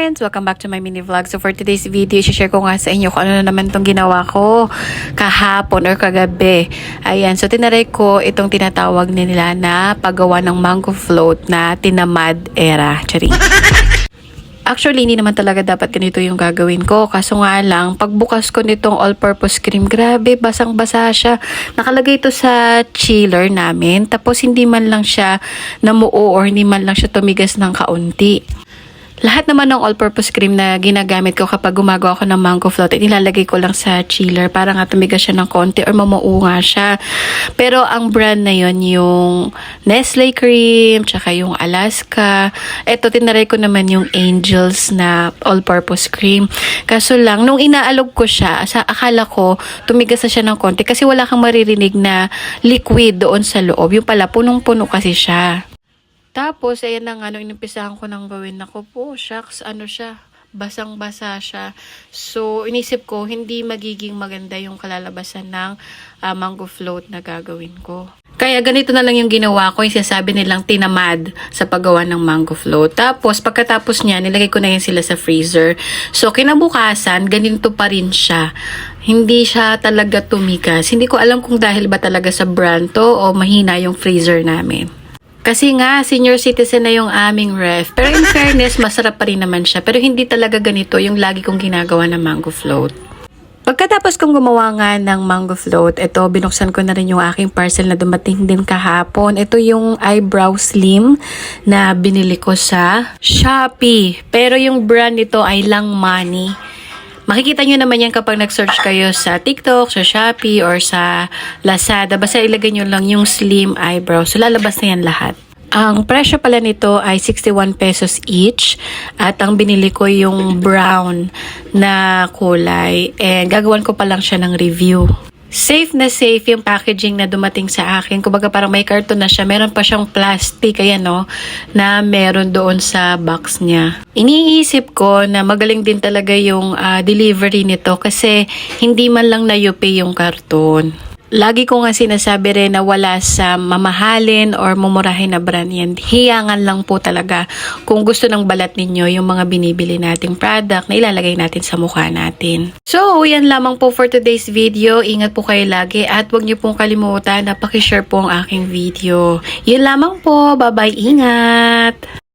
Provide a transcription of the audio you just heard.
friends! Welcome back to my mini vlog. So for today's video, share ko nga sa inyo kung ano na naman itong ginawa ko kahapon or kagabi. Ayan, so tinaray ko itong tinatawag nila na paggawa ng mango float na tinamad era. Charing. Actually, hindi naman talaga dapat ganito yung gagawin ko. Kaso nga lang, pagbukas ko nitong all-purpose cream, grabe, basang-basa siya. Nakalagay ito sa chiller namin. Tapos, hindi man lang siya namuo or hindi man lang siya tumigas ng kaunti. Lahat naman ng all-purpose cream na ginagamit ko kapag gumagawa ako ng mango float, ay nilalagay ko lang sa chiller para nga tumigas siya ng konti or mamuo nga siya. Pero ang brand na yon yung Nestle cream, tsaka yung Alaska. Eto, tinaray ko naman yung Angels na all-purpose cream. Kaso lang, nung inaalog ko siya, sa akala ko, tumigas na siya ng konti kasi wala kang maririnig na liquid doon sa loob. Yung pala, punong-puno kasi siya. Tapos, ayan na nga, nung inumpisahan ko nang gawin, ako po, shucks, ano siya, basang-basa siya. So, inisip ko, hindi magiging maganda yung kalalabasan ng ah, mango float na gagawin ko. Kaya ganito na lang yung ginawa ko, yung sinasabi nilang tinamad sa paggawa ng mango float. Tapos, pagkatapos niya, nilagay ko na yan sila sa freezer. So, kinabukasan, ganito pa rin siya. Hindi siya talaga tumigas. Hindi ko alam kung dahil ba talaga sa brand to o mahina yung freezer namin. Kasi nga, senior citizen na yung aming ref. Pero in fairness, masarap pa rin naman siya. Pero hindi talaga ganito yung lagi kong ginagawa na mango float. Pagkatapos kong gumawa nga ng mango float, ito, binuksan ko na rin yung aking parcel na dumating din kahapon. Ito yung eyebrow slim na binili ko sa Shopee. Pero yung brand nito ay Lang Money. Makikita nyo naman yan kapag nag-search kayo sa TikTok, sa Shopee, or sa Lazada. Basta ilagay nyo lang yung slim eyebrow. So, lalabas na yan lahat. Ang presyo pala nito ay 61 pesos each at ang binili ko yung brown na kulay and gagawan ko pa lang siya ng review. Safe na safe yung packaging na dumating sa akin. Kumbaga parang may karton na siya. Meron pa siyang plastic, ayan no, na meron doon sa box niya. Iniisip ko na magaling din talaga yung ah, delivery nito kasi hindi man lang nayupi yung karton. Lagi ko nga sinasabi rin na wala sa mamahalin or mumurahin na brand yan. Hiyangan lang po talaga kung gusto ng balat ninyo yung mga binibili nating product na ilalagay natin sa mukha natin. So, yan lamang po for today's video. Ingat po kayo lagi at huwag niyo pong kalimutan na pakishare po ang aking video. Yun lamang po. Bye-bye. Ingat!